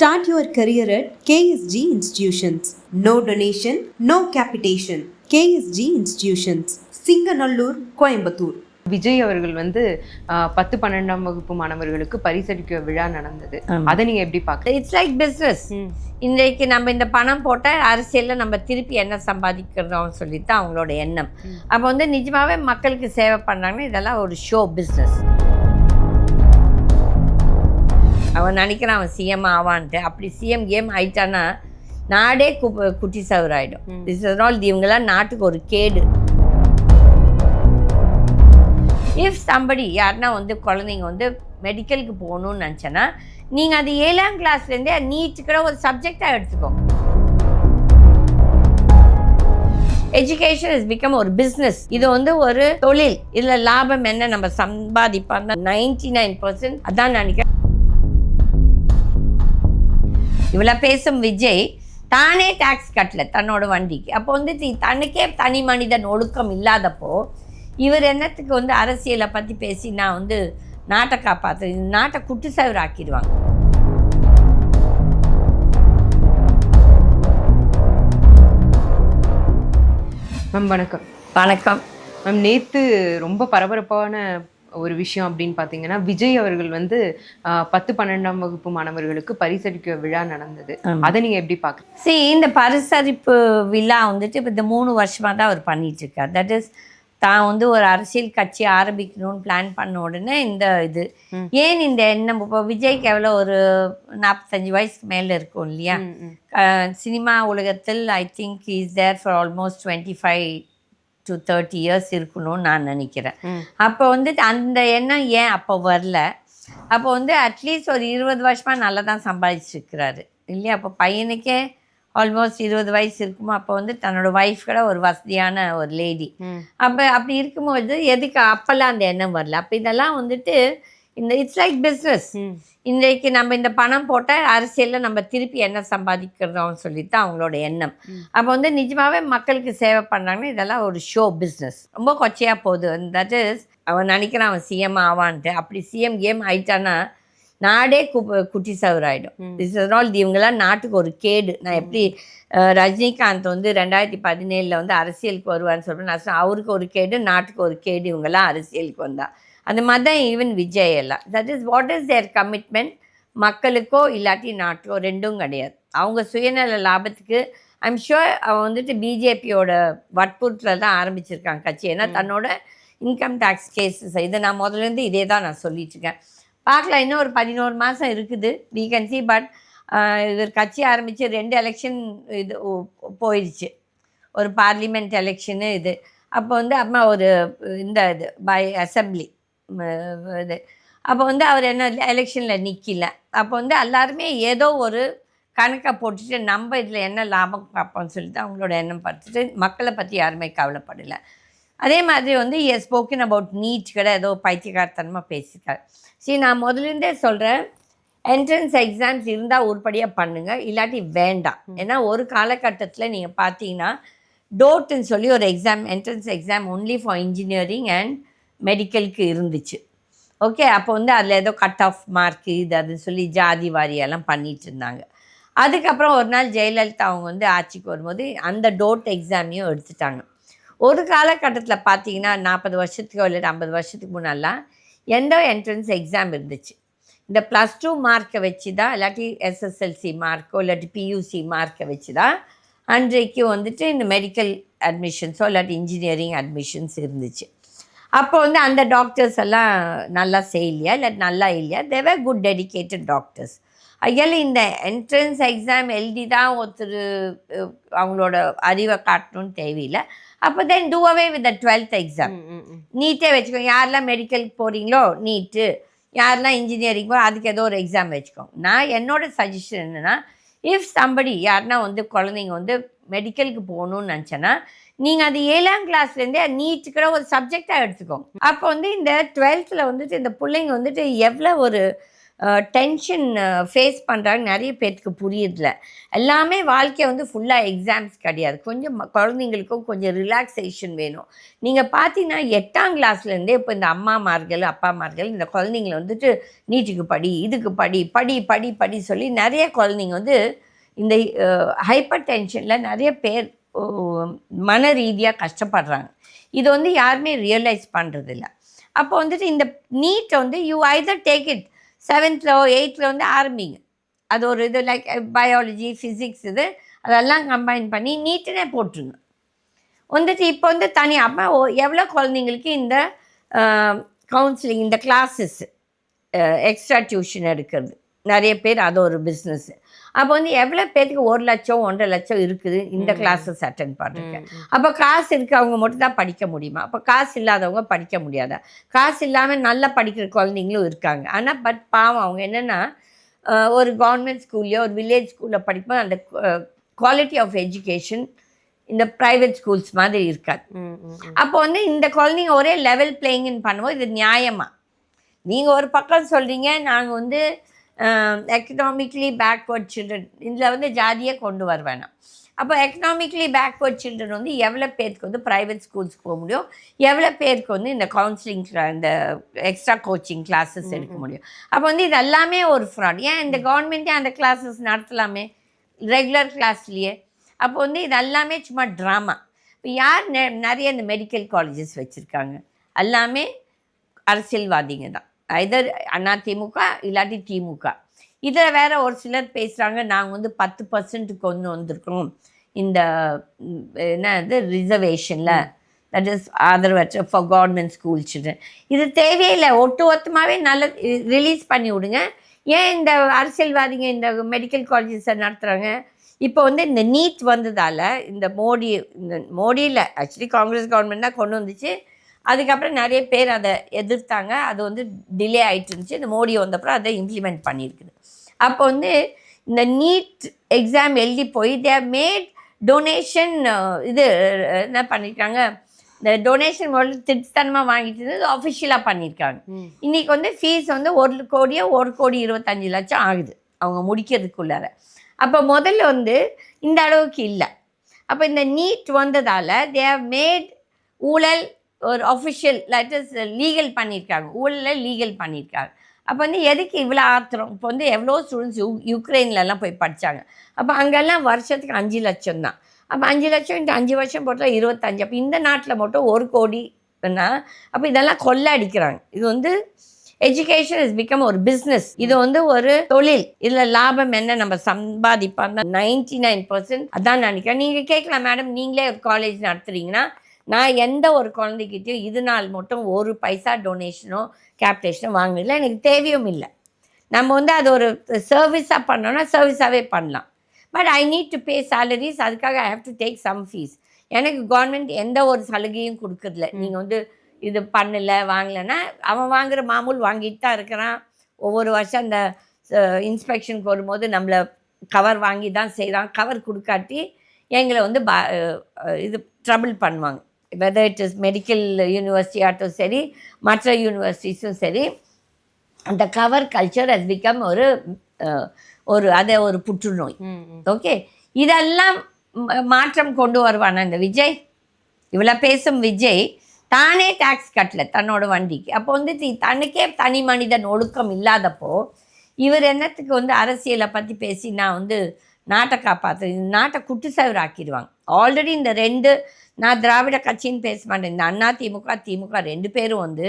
Start your career at KSG Institutions. No donation, no capitation. KSG Institutions. Singanallur, Coimbatore. Vijay அவர்கள் வந்து பத்து பன்னெண்டாம் வகுப்பு மாணவர்களுக்கு பரிசளிக்க விழா நடந்தது அதை நீங்க எப்படி பாக்குறீங்க இட்ஸ் லைக் பிஸ்னஸ் இன்றைக்கு நம்ம இந்த பணம் போட்டால் அரசியலில் நம்ம திருப்பி என்ன சம்பாதிக்கிறோம் சொல்லி தான் அவங்களோட எண்ணம் அப்போ வந்து நிஜமாவே மக்களுக்கு சேவை பண்ணாங்கன்னா இதெல்லாம் ஒரு ஷோ பிஸ்னஸ் அவன் நினைக்கிறான் அவன் சிஎம் ஆவான்ட்டு. அப்படி சிஎம் கேம் ஆயிட்டான்னா நாடே கு குட்டி சவர் ஆகிடும் திஸ் இஸ் ஆல் இவங்கெல்லாம் நாட்டுக்கு ஒரு கேடு. இஃப் சம்படி யாருன்னா வந்து குழந்தைங்க வந்து மெடிக்கலுக்கு போகணும்னு நினச்சேன்னா நீங்கள் அது ஏழாம் கிளாஸ்லேருந்தே நீட்டுக்கிற ஒரு சப்ஜெக்டாக எடுத்துக்கோங்க எஜுகேஷன் இஸ் பிகம் ஒரு பிஸ்னஸ் இது வந்து ஒரு தொழில். இதில் லாபம் என்ன? நம்ம சம்பாதிப்போம் நைன்டி நைன் பர்சன்ட் அதான் நினைக்கிறேன். இவ்வளோ பேசும் விஜய் தானே டாக்ஸ் கட்டல தன்னோட வண்டிக்கு. அப்போ வந்து தி- தனக்கே தனி மனிதன் ஒழுக்கம் இல்லாதப்போ இவர் என்னத்துக்கு வந்து அரசியலை பற்றி பேசி நான் வந்து நாட்டை காப்பாற்று நாட்டை குட்டு சவர் ஆக்கிடுவாங்க. மேம் வணக்கம். வணக்கம். மேம் நேத்து ரொம்ப பரபரப்பான ஒரு விஷயம் அப்படின்னு பார்த்தீங்கன்னா விஜய் அவர்கள் வந்து பத்து பன்னெண்டாம் வகுப்பு மாணவர்களுக்கு பரிசளிக்க விழா நடந்தது. அதை நீங்க எப்படி பாக்குறீங்க? see இந்த பரிசளிப்பு விழா வந்துட்டு இப்போ இந்த மூணு வருஷமாக தான் அவர் பண்ணிட்டு இருக்கார். தட் இஸ் தான் வந்து ஒரு அரசியல் கட்சி ஆரம்பிக்கணும்னு பிளான் பண்ண உடனே இந்த இது. ஏன் இந்த எண்ணம்? இப்போ விஜய்க்கு எவ்வளோ ஒரு நாற்பத்தஞ்சு வயசுக்கு மேலே இருக்கும் இல்லையா? சினிமா உலகத்தில் I think is there for almost twenty five to thirty years இருக்கணும்னு நான் நினைக்கிறேன். அப்போ வந்து அந்த எண்ணம் ஏன் அப்போ வரல? அப்போ வந்து அட்லீஸ்ட் ஒரு இருபது வருஷமாக நல்லா தான் சம்பாதிச்சிருக்கிறாரு. இல்லையா? அப்போ பையனுக்கே ஆல்மோஸ்ட் இருபது வயசு இருக்குமோ? அப்போ வந்து தன்னோட ஒய்ஃப் கூட ஒரு வசதியான ஒரு லேடி அப்போ அப்படி இருக்கும்போது எதுக்கு அப்போல்லாம் அந்த எண்ணம் வரல? அப்போ இதெல்லாம் வந்துட்டு இந்த இட்ஸ் லைக் பிஸ்னஸ் இன்றைக்கு நம்ம இந்த பணம் போட்டால் அரசியலில் நம்ம திருப்பி என்ன சம்பாதிக்கிறோம் சொல்லி தான் அவங்களோட எண்ணம். அப்போ வந்து நிஜமாவே மக்களுக்கு சேவை பண்ணாங்கன்னா இதெல்லாம் ஒரு ஷோ பிஸ்னஸ் ரொம்ப கொச்சையாக போகுது. தட் இஸ் அவன் நினைக்கிறான் அவன் சிஎம் ஆவான்ட்டு. அப்படி சிஎம் கேம் ஆயிட்டான்னா நாடே கு குட்டி சவர் ஆகிடும் திஸ் இஸ் ஆல் இவங்கெல்லாம் நாட்டுக்கு ஒரு கேடு. நான் எப்படி ரஜினிகாந்த் வந்து ரெண்டாயிரத்தி பதினேழில் வந்து அரசியலுக்கு வருவான்னு சொல்கிறேன் நான் அவருக்கு ஒரு கேடு நாட்டுக்கு ஒரு கேடு இவங்கெல்லாம் அரசியலுக்கு வந்தா. அந்த மாதிரி தான் ஈவன் விஜய் எல்லாம். That is what is there commitment மக்களுக்கோ இல்லாட்டி நாட்டுக்கோ ரெண்டும் கிடையாது. அவங்க சுயநல லாபத்துக்கு ஐம் ஷுர் அவன் வந்துட்டு பிஜேபியோட வற்புறுத்தல தான் ஆரம்பிச்சிருக்காங்க கட்சி. ஏன்னா தன்னோட இன்கம் டேக்ஸ் கேஸஸ் இதை நான் முதல்லேருந்து இதே தான் நான் சொல்லிட்டு இருக்கேன். பார்க்கலாம் இன்னும் ஒரு பதினோரு மாதம் இருக்குது. We can see பட் இவர் கட்சி ஆரம்பித்து ரெண்டு எலெக்ஷன் இது போயிடுச்சு. ஒரு பார்லிமெண்ட் எலெக்ஷனு இது. அப்போ வந்து அம்மா ஒரு இந்த இது பை அசம்பிளி இது. அப்போ வந்து அவர் என்ன எலெக்ஷனில் நிற்கல அப்போ வந்து எல்லாருமே ஏதோ ஒரு கணக்கை போட்டுட்டு நம்ம இதில் என்ன லாபம் பார்ப்போம்னு சொல்லிட்டு அவங்களோட எண்ணம் பார்த்துட்டு மக்களை பற்றி யாருமே கவலைப்படலை. அதே மாதிரி வந்து எஸ் ஸ்போக்கன் அபவுட் நீட் கூட ஏதோ பைத்தியக்காரத்தனமாக பேசியிருக்காரு சரி நான் முதலிருந்தே சொல்கிறேன் என்ட்ரன்ஸ் எக்ஸாம்ஸ் இருந்தால் உருப்படியாக பண்ணுங்கள் இல்லாட்டி வேண்டாம். ஏன்னா ஒரு காலகட்டத்தில் நீங்கள் பார்த்தீங்கன்னா டோட்டுன்னு சொல்லி ஒரு exam entrance exam only for engineering and மெடிக்கலுக்கு இருந்துச்சு. ஓகே அப்போ வந்து அதில் ஏதோ கட் ஆஃப் மார்க்கு இது அதுன்னு சொல்லி ஜாதி வாரியெல்லாம் பண்ணிட்டு இருந்தாங்க. அதுக்கப்புறம் ஒரு நாள் ஜெயலலிதா அவங்க வந்து ஆட்சிக்கு வரும்போது அந்த டோட் எக்ஸாமையும் எடுத்துட்டாங்க. ஒரு காலகட்டத்தில் பார்த்தீங்கன்னா நாற்பது வருஷத்துக்கோ இல்லை ஐம்பது வருஷத்துக்கு முன்னாலாம் எந்த என்ட்ரன்ஸ் எக்ஸாம் இருந்துச்சு. இந்த ப்ளஸ் டூ மார்க்கை வச்சு தான் இல்லாட்டி எஸ்எஸ்எல்சி மார்க்கோ இல்லாட்டி பியூசி மார்க்கை வச்சு தான் அன்றைக்கு வந்துட்டு இந்த மெடிக்கல் அட்மிஷன்ஸோ இல்லாட்டி இன்ஜினியரிங் அட்மிஷன்ஸ் இருந்துச்சு. அப்போ வந்து அந்த டாக்டர்ஸ் எல்லாம் நல்லா செய்யலையா? இல்லை நல்லா இல்லையா? தேவர் குட் டெடிகேட்டட் டாக்டர்ஸ் ஐயால இந்த என்ட்ரன்ஸ் எக்ஸாம் எழுதி தான் ஒருத்தர் அவங்களோட அறிவை காட்டணும்னு தேவையில்லை. அப்போ then do away with the twelfth exam நீட்டே வச்சுக்கோங்க யாரெல்லாம் மெடிக்கலுக்கு போகிறீங்களோ நீட்டு. யாரெல்லாம் இன்ஜினியரிங் அதுக்கு ஏதோ ஒரு எக்ஸாம் வச்சுக்கோங்க நான் என்னோட சஜஷன் என்னென்னா இஃப் சம்படி யாருன்னா வந்து குழந்தைங்க வந்து மெடிக்கலுக்கு போகணும்னு நினச்சேன்னா நீங்கள் அது ஏழாம் கிளாஸ்லேருந்தே நீட்டுக்கிற ஒரு சப்ஜெக்டாக எடுத்துக்கோங்க. அப்போ வந்து இந்த டுவெல்த்தில் வந்துட்டு இந்த பிள்ளைங்க வந்துட்டு எவ்வளோ ஒரு டென்ஷன் ஃபேஸ் பண்ணுறாங்க நிறைய பேர்த்துக்கு புரியுதில்ல எல்லாமே வாழ்க்கை வந்து ஃபுல்லாக எக்ஸாம்ஸ் கிடையாது. கொஞ்சம் குழந்தைங்களுக்கும் கொஞ்சம் ரிலாக்ஸேஷன் வேணும். நீங்கள் பார்த்தீங்கன்னா எட்டாம் கிளாஸ்லேருந்தே இப்போ இந்த அம்மாமார்கள் அப்பாமார்கள் இந்த குழந்தைங்கள வந்துட்டு நீட்டுக்கு படி இதுக்கு படி படி படி படி சொல்லி நிறைய குழந்தைங்க வந்து இந்த ஹைப்பர் டென்ஷனில் நிறைய பேர் மன ரீதியாக கஷ்டப்படுறாங்க. இது வந்து யாருமே ரியலைஸ் பண்ணுறதில்ல அப்போ வந்துட்டு இந்த நீட்டை வந்து யூ ஐதர் டேக் இட் செவன்த்தில் எயித்தில் வந்து ஆரம்பிங்க. அது ஒரு இது லைக் பயாலஜி ஃபிசிக்ஸ் இது அதெல்லாம் கம்பைன் பண்ணி நீட்டுனே போட்டுருங்க. வந்துட்டு இப்போ வந்து தனி அப்போ எவ்வளோ குழந்தைங்களுக்கு இந்த கவுன்சிலிங் இந்த கிளாஸஸ் எக்ஸ்ட்ரா டியூஷன் எடுக்கிறது? நிறைய பேர் அது ஒரு பிஸ்னஸ் அப்போ வந்து எவ்வளோ பேருக்கு ஒரு லட்சம் ஒன்றரை லட்சம் இருக்குது இந்த கிளாஸஸ் அட்டன் பண்ணுறதுக்கு அப்போ காசு இருக்கவங்க மட்டும் தான் படிக்க முடியுமா? அப்போ காசு இல்லாதவங்க படிக்க முடியாதா? காசு இல்லாமல் நல்லா படிக்கிற குழந்தைங்களும் இருக்காங்க. ஆனால் பட் பாவம் அவங்க என்னென்னா ஒரு கவர்மெண்ட் ஸ்கூல்லையோ ஒரு வில்லேஜ் ஸ்கூலில் படிக்கும்போது அந்த குவாலிட்டி ஆஃப் எஜுகேஷன் இந்த ப்ரைவேட் ஸ்கூல்ஸ் மாதிரி இருக்காது. அப்போ வந்து இந்த குழந்தைங்க ஒரே லெவல் பிளேயிங்னு பண்ணும்போது இது நியாயமா? நீங்கள் ஒரு பக்கம் சொல்கிறீங்க நாங்கள் வந்து எக்கனாமிக்லி பேக்வர்ட் சில்ட்ரன் இதில் வந்து ஜாதியே கொண்டு வர வேணாம். அப்போ எக்கனாமிக்லி பேக்வர்ட் சில்ட்ரன் வந்து எவ்வளோ பேருக்கு வந்து ப்ரைவேட் ஸ்கூல்ஸ்க்கு போக முடியும்? எவ்வளோ பேருக்கு வந்து இந்த கவுன்சிலிங் இந்த எக்ஸ்ட்ரா கோச்சிங் கிளாஸஸ் எடுக்க முடியும்? அப்போ வந்து இது எல்லாமே ஒரு ஃப்ராட் ஏன் இந்த கவர்மெண்ட்டே அந்த கிளாஸஸ் நடத்தலாமே? ரெகுலர் கிளாஸ்லேயே அப்போ வந்து இது எல்லாமே சும்மா ட்ராமா இப்போ யார் நெ- நிறைய இந்த மெடிக்கல் காலேஜஸ் வச்சுருக்காங்க? எல்லாமே அரசியல்வாதிங்க தான். அண்ணா திமுக இல்லாட்டி திமுக. இதில் வேற ஒரு சிலர் பேசுகிறாங்க நாங்கள் வந்து பத்து பர்சன்ட் கொண்டு வந்திருக்கோம். இந்த ம், என்னது ரிசர்வேஷனில் தட் இஸ் ஆதரவற்ற ஃபார் கவர்மெண்ட் ஸ்கூல் சில்ட்ரன் இது தேவையில்லை ஒட்டு மொத்தமாகவே நல்ல ரிலீஸ் பண்ணி விடுங்க. ஏன் இந்த அரசியல்வாதிங்க இந்த மெடிக்கல் காலேஜஸை நடத்துகிறாங்க இப்போ வந்து இந்த நீட் வந்ததால் இந்த மோடி இந்த மோடியில் ஆக்சுவலி காங்கிரஸ் கவர்மெண்ட் தான் கொண்டு வந்துச்சு. அதுக்கப்புறம் நிறைய பேர் அதை எதிர்த்தாங்க. அது வந்து டிலே ஆயிட்டு இருந்துச்சு. இந்த மோடி வந்தப்புறம் அதை இம்ப்ளிமெண்ட் பண்ணியிருக்குது. அப்போ வந்து இந்த நீட் எக்ஸாம் எழுதி போய் தே மேட் டொனேஷன் இது என்ன பண்ணியிருக்காங்க இந்த டொனேஷன் முதல்ல திருத்தனமாக வாங்கிட்டு இருந்தது அஃபிஷியலாக பண்ணியிருக்காங்க ம். இன்னைக்கு வந்து ஃபீஸ் வந்து ஒரு கோடியோ ஒரு கோடி இருபத்தஞ்சு லட்சம் ஆகுது அவங்க முடிக்கிறதுக்குள்ளார. அப்போ முதல்ல வந்து இந்த அளவுக்கு இல்லை. அப்போ இந்த நீட் வந்ததால் தே ஹவ் மேட் ஊழல் ஒரு அஃபிஷியல் லெட்டர்ஸ் லீகல் பண்ணியிருக்காங்க. ஊழலில் லீகல் பண்ணியிருக்காங்க. அப்போ வந்து எதுக்கு இவ்வளோ ஆத்திரம்? இப்போ வந்து எவ்வளோ ஸ்டூடெண்ட்ஸ் யூ யுக்ரைன்லலாம் போய் படித்தாங்க அப்போ அங்கெல்லாம் வருஷத்துக்கு அஞ்சு லட்சம் தான். அப்போ அஞ்சு லட்சம் இந்த அஞ்சு வருஷம் போட்டால் இருபத்தஞ்சு. அப்போ இந்த நாட்டில் மட்டும் ஒரு கோடின்னா அப்போ இதெல்லாம் கொள்ளை அடிக்கிறாங்க. இது வந்து எஜுகேஷன் இஸ் பிகம் ஒரு பிஸ்னஸ் இது வந்து ஒரு தொழில். இதில் லாபம் என்ன? நம்ம சம்பாதிப்பாங்க நைன்டி நைன் பர்சன்ட் அதான் நினைக்கிறேன். நீங்கள் கேட்கலாம் மேடம் நீங்களே ஒரு காலேஜ் நடத்துறீங்கன்னா நான் எந்த ஒரு குழந்தைகிட்டயும் இது நாள் மட்டும் ஒரு பைசா டொனேஷனோ கேப்டேஷனோ வாங்கினதில்லை எனக்கு தேவையும் இல்லை. நம்ம வந்து அது ஒரு சர்வீஸாக பண்ணோன்னா சர்வீஸாகவே பண்ணலாம். But I need to pay salaries அதுக்காக I have to take some fees எனக்கு கவர்மெண்ட் எந்த ஒரு சலுகையும் கொடுக்கறதில்ல. நீங்கள் வந்து இது பண்ணல வாங்கலைன்னா அவன் வாங்குற மாமூல் வாங்கிட்டு தான் இருக்கிறான். ஒவ்வொரு வருஷம் அந்த இன்ஸ்பெக்ஷனுக்கு வரும்போது நம்மளை கவர் வாங்கி தான் செய்கிறான் கவர் கொடுக்காட்டி எங்களை வந்து பா இது ட்ரபிள் பண்ணுவாங்க. Whether it is medical university ஆகட்டும் சரி மற்ற யூனிவர்சிட்டிஸும் சரி அந்த கவர் கல்ச்சர் has பிகம் ஒரு ஒரு அதை ஒரு புற்றுநோய். ஓகே இதெல்லாம் மாற்றம் கொண்டு வருவானா இந்த விஜய்? இவ்வளோ பேசும் விஜய் தானே டாக்ஸ் கட்டல தன்னோட வண்டிக்கு. அப்போ வந்து தனக்கே தனி மனிதன் ஒழுக்கம் இல்லாதப்போ இவர் என்னத்துக்கு வந்து அரசியலை பற்றி பேசி நான் வந்து நாட்டை காப்பாற்று நாட்டை குட்டு சவர் ஆக்கிடுவாங்க ஆல்ரெடி இந்த ரெண்டு நான் திராவிட கட்சின்னு பேச மாட்டேன். இந்த அண்ணா திமுக திமுக ரெண்டு பேரும் வந்து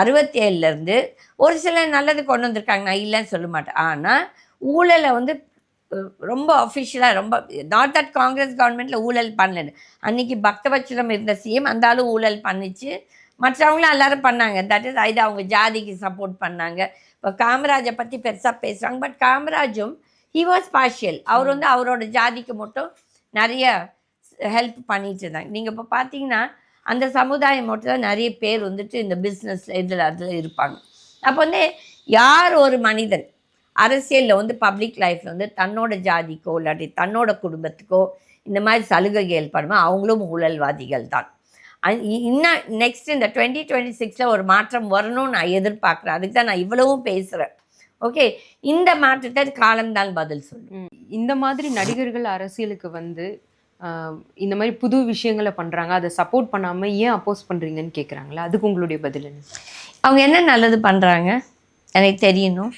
அறுபத்தேழுலேருந்து ஒரு சில நல்லது கொண்டு வந்திருக்காங்க. நான் இல்லைன்னு சொல்ல மாட்டேன். ஆனால் ஊழலை வந்து ரொம்ப அஃபிஷியலாக ரொம்ப நாட் தட் காங்கிரஸ் கவர்மெண்ட்டில் ஊழல் பண்ணலன்னு. அன்னைக்கு பக்தவச்சலம் இருந்த சிஎம் அந்த ஆளும் ஊழல் பண்ணிச்சு. மற்றவங்களும் எல்லாரும் பண்ணாங்க. தட் இஸ் இது அவங்க ஜாதிக்கு சப்போர்ட் பண்ணாங்க. இப்போ காமராஜை பற்றி பெருசாக பேசுகிறாங்க பட் காமராஜும் ஹி வாஸ் பார்ஷியல் அவர் வந்து அவரோட ஜாதிக்கு மட்டும் நிறைய ஹெல்ப் பண்ணிட்டு இருந்தாங்க. நீங்கள் இப்போ பார்த்தீங்கன்னா அந்த சமுதாயம் மட்டும் தான் நிறைய பேர் வந்துட்டு இந்த பிஸ்னஸில் இதில் அதில் இருப்பாங்க. அப்போ வந்து யார் ஒரு மனிதன் அரசியலில் வந்து பப்ளிக் லைஃப்பில் வந்து தன்னோட ஜாதிக்கோ இல்லாட்டி தன்னோட குடும்பத்துக்கோ இந்த மாதிரி சலுகைகள் பண்ணுமோ அவங்களும் ஊழல்வாதிகள் தான். இன்னும் நெக்ஸ்ட் இந்த டுவெண்ட்டி டுவெண்ட்டி சிக்ஸில் ஒரு மாற்றம் வரணும்னு நான் எதிர்பார்க்குறேன். அதுக்கு தான் நான் இவ்வளவும் பேசுகிறேன் ஓகே இந்த மாற்றத்தை காலம்தான் பதில் சொல்லும் இந்த மாதிரி நடிகர்கள் அரசியலுக்கு வந்து இந்த மாதிரி புது விஷயங்களை பண்றாங்க. அதை சப்போர்ட் பண்ணாம ஏன் அப்போஸ் பண்றீங்கன்னு கேக்குறாங்களா? அதுக்கு உங்களுடைய பதில் என்ன? அவங்க என்ன நல்லது பண்றாங்க? எனக்கு தெரியணும்.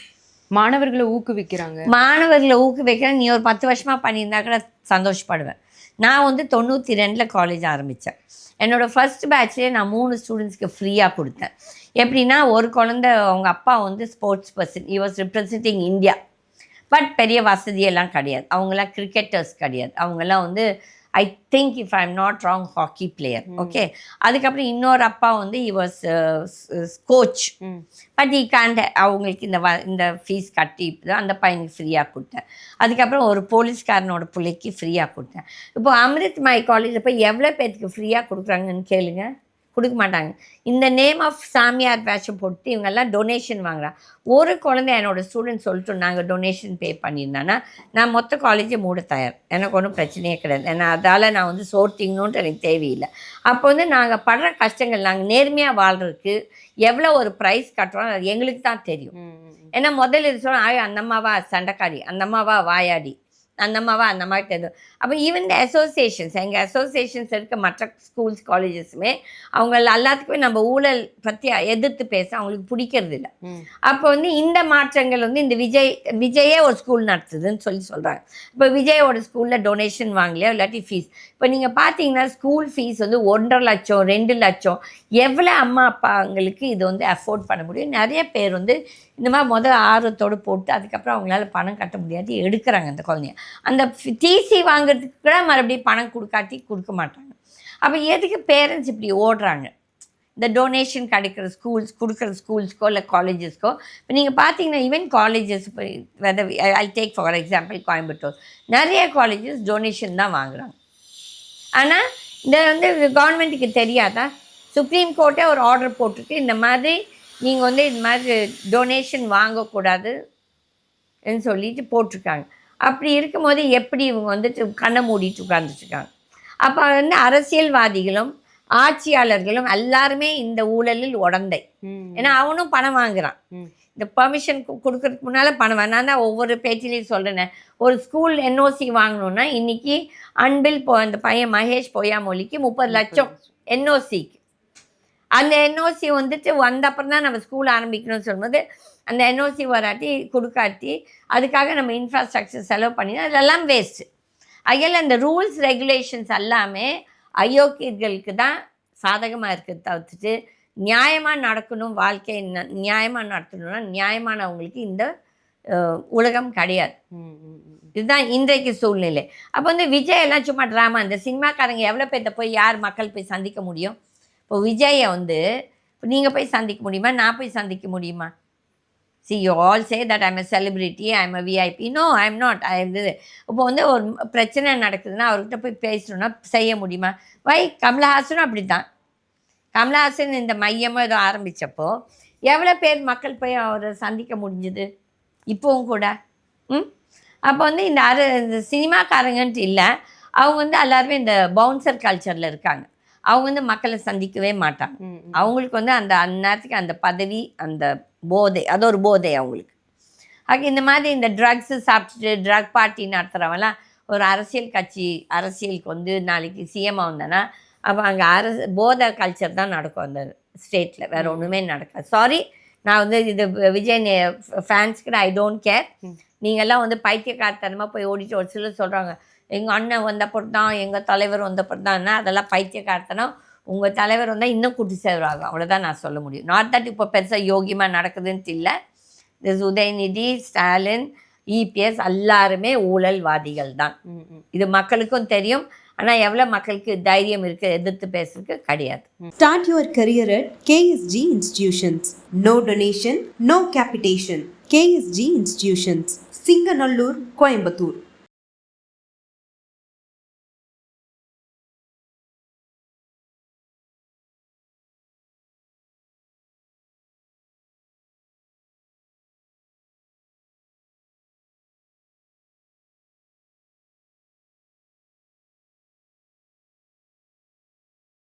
மாணவர்களை ஊக்குவிக்கிறாங்க. மாணவர்களை ஊக்குவிக்கிறேன். நீ ஒரு பத்து வருஷமா பண்ணியிருந்தா கூட சந்தோஷப்படுவேன். நான் வந்து தொண்ணூற்றி ரெண்டில் காலேஜ் ஆரம்பித்தேன் என்னோட ஃபர்ஸ்ட் பேட்ச்லேயே நான் மூணு ஸ்டூடெண்ட்ஸ்க்கு ஃப்ரீயாக கொடுத்தேன். எப்படின்னா ஒரு குழந்தை அவங்க அப்பா வந்து sports person he was representing India but பெரிய வசதியெல்லாம் கிடையாது. அவங்களாம் கிரிக்கெட்டர்ஸ் கிடையாது. அவங்கெல்லாம் வந்து I think if I am not wrong hockey player okay அதுக்கப்புறம் இன்னொரு அப்பா வந்து he was coach. But he can't அவங்களுக்கு இந்த வ இந்த ஃபீஸ் கட்டி தான் அந்த பையனுக்கு ஃப்ரீயாக கொடுத்தேன். அதுக்கப்புறம் ஒரு போலீஸ்காரனோட பிள்ளைக்கு ஃப்ரீயாக கொடுத்தேன். இப்போ அமிர்த் மை காலேஜில் போய் எவ்வளோ பேர்த்துக்கு ஃப்ரீயாக கொடுக்குறாங்கன்னு கேளுங்க. கொடுக்க மாட்டாங்க. இந்த நேம் ஆஃப் சாமியார் வேஷம் போட்டு இவங்கெல்லாம் டொனேஷன் வாங்குறாங்க ஒரு குழந்தை என்னோட ஸ்டூடெண்ட் சொல்லிட்டு நாங்கள் டொனேஷன் பே பண்ணியிருந்தான்னா நான் மொத்த காலேஜை மூட தயார். எனக்கு ஒன்றும் பிரச்சனையே கிடையாது. ஏன்னா அதால் நான் வந்து சோர்த்திங்கணுன்ட்டு எனக்கு தேவையில்லை. அப்போ வந்து நாங்கள் படுற கஷ்டங்கள் நாங்கள் நேர்மையாக வாழ்கிறதுக்கு எவ்வளோ ஒரு ப்ரைஸ் கட்டுறோம் அது எங்களுக்கு தான் தெரியும். ஏன்னா முதல்ல இது ஆய் அந்த அம்மாவா சண்டைக்காரி அந்த அம்மாவா வாயாடி. அந்த அம்மாவா அந்த மாதிரி தெரியும் அப்போ ஈவன் இந்த அசோசியேஷன்ஸ் எங்கள் அசோசியேஷன்ஸ் இருக்க மற்ற ஸ்கூல்ஸ் காலேஜஸுமே அவங்க எல்லாத்துக்குமே நம்ம ஊழல் பற்றி எதிர்த்து பேச அவங்களுக்கு பிடிக்கிறது இல்லை. அப்போ வந்து இந்த மாற்றங்கள் வந்து இந்த விஜய் விஜயே ஒரு ஸ்கூல் நடத்துதுன்னு சொல்லி சொல்கிறாங்க இப்போ விஜயோட ஸ்கூலில் டொனேஷன் வாங்கலையா இல்லாட்டி ஃபீஸ் இப்போ நீங்கள் பார்த்தீங்கன்னா ஸ்கூல் ஃபீஸ் வந்து ஒன்றரை லட்சம் ரெண்டு லட்சம் எவ்வளோ அம்மா அப்பாங்களுக்கு இது வந்து அஃபோர்ட் பண்ண முடியும்? நிறைய பேர் வந்து இந்த மாதிரி முதல் ஆர்வத்தோடு போட்டு அதுக்கப்புறம் அவங்களால பணம் கட்ட முடியாது எடுக்கிறாங்க அந்த குழந்தைய. அந்த டிசி வாங்குறதுக்கு கூட மறுபடியும் பணம் கொடுக்காட்டி கொடுக்க மாட்டாங்க. அப்போ எதுக்கு பேரண்ட்ஸ் இப்படி ஓடுறாங்க? இந்த டொனேஷன் கிடைக்கிற ஸ்கூல்ஸ் கொடுக்குற ஸ்கூல்ஸ்க்கோ இல்லை காலேஜஸ்க்கோ இப்போ நீங்கள் பார்த்தீங்கன்னா ஈவன் காலேஜஸ் இப்போ whether I take for example Coimbatore நிறைய காலேஜஸ் டொனேஷன் தான் வாங்குகிறாங்க ஆனால் இந்த வந்து கவர்மெண்ட்டுக்கு தெரியாதா? சுப்ரீம் கோர்ட்டே ஒரு ஆர்டர் போட்டிருக்கு. இந்த மாதிரி நீங்கள் வந்து இந்த மாதிரி டொனேஷன் வாங்கக்கூடாதுன்னு சொல்லிட்டு போட்டிருக்காங்க. அப்படி இருக்கும்போது எப்படி இவங்க வந்துட்டு கண்ணை மூடிட்டு உட்கார்ந்துட்டுருக்காங்க? அப்போ வந்து அரசியல்வாதிகளும் ஆட்சியாளர்களும் எல்லாருமே இந்த ஊழலில் உடந்தை. ஏன்னா அவனும் பணம் வாங்குறான். இந்த பெர்மிஷன் கொடுக்கறதுக்கு முன்னால் பணம் நான் தான் ஒவ்வொரு பேச்சிலையும் சொல்கிறேன் ஒரு ஸ்கூல் என்ஓசி வாங்கணும்னா இன்னைக்கு அன்பில் போ அந்த பையன் மகேஷ் பொய்யாமொழிக்கு முப்பது லட்சம் என்ஓசிக்கு அந்த என்ஓசி வந்துட்டு வந்த அப்புறம் தான் நம்ம ஸ்கூல் ஆரம்பிக்கணும்னு சொல்லும்போது அந்த என்ஓசி வராட்டி கொடுக்காட்டி அதுக்காக நம்ம இன்ஃப்ராஸ்ட்ரக்சர் செலவு பண்ணி அதெல்லாம் வேஸ்ட்டு அதில் அந்த ரூல்ஸ் ரெகுலேஷன்ஸ் எல்லாமே அயோக்கியர்களுக்கு தான் சாதகமாக இருக்குது தவிர்த்துட்டு நியாயமாக நடக்கணும் வாழ்க்கை நியாயமாக நடத்தணும்னா நியாயமானவங்களுக்கு இந்த உலகம் கிடையாது. இதுதான் இன்றைக்கு சூழ்நிலை. அப்போ வந்து விஜய் எல்லாம் சும்மா ட்ராமா இந்த சினிமாக்காரங்க எவ்வளோ பேர்த்த போய் யார் மக்கள் போய் சந்திக்க முடியும்? இப்போ விஜயை வந்து இப்போ நீங்கள் போய் சந்திக்க முடியுமா? நான் போய் சந்திக்க முடியுமா? See you all say that I'm a celebrity I'm a VIP no I'm not I இது இப்போ வந்து ஒரு பிரச்சனை நடக்குதுன்னா அவர்கிட்ட போய் பேசணும்னா செய்ய முடியுமா? வை கமலஹாசனும் அப்படி தான் கமலஹாசன் இந்த மையமாக ஏதோ ஆரம்பித்தப்போ எவ்வளோ பேர் மக்கள் போய் அவரை சந்திக்க முடிஞ்சுது? இப்போவும் கூட. ம்? அப்போ வந்து இந்த அரு இந்த சினிமாக்காரங்கன்ட்டு இல்லை. அவங்க வந்து எல்லாருமே இந்த பவுன்சர் கல்ச்சரில் இருக்காங்க. அவங்க வந்து மக்களை சந்திக்கவே மாட்டாங்க. அவங்களுக்கு வந்து அந்த அந்நேரத்துக்கு அந்த பதவி அந்த போதை அது ஒரு போதை அவங்களுக்கு. ஆக இந்த மாதிரி இந்த ட்ரக்ஸு சாப்பிட்டுட்டு ட்ரக் பார்ட்டி நடத்துகிறவங்களாம் ஒரு அரசியல் கட்சி அரசியலுக்கு வந்து நாளைக்கு சிஎம்மாக வந்தானா அப்போ அங்கே அரசு போதை கல்ச்சர் தான் நடக்கும் அந்த ஸ்டேட்டில் வேறு ஒன்றுமே நடக்காது. சாரி நான் வந்து இது விஜய் ஃபேன்ஸ்க்கு ஐ டோன்ட் கேர். நீங்கள்லாம் வந்து பைத்தியக்காரத்தனமாக போய் ஓடிட்டு ஒரு சிலர் சொல்கிறாங்க எங்கள் அண்ணன் வந்தப்போ தான் எங்கள் தலைவர் வந்தப்போ தான்னா அதெல்லாம் பைத்தியக்காரத்தனம் உங்கள் தலைவர் வந்தால் இன்னும் குட்டி சேவராகும் அவ்வளோதான் நான் சொல்ல முடியும் நாட் தட் இப்போ பெருசாக யோகியமாக நடக்குதுன்ட்டு இல்லை திஸ் உதயநிதி ஸ்டாலின் இபிஎஸ் எல்லாருமே ஊழல்வாதிகள் தான். இது மக்களுக்கும் தெரியும் ஆனால் எவ்வளோ மக்களுக்கு தைரியம் இருக்குது எதிர்த்து பேசுறதுக்கு கிடையாது Start your career at KSG Institutions. No donation, no capitation. KSG Institutions. Singanallur, Coimbatore.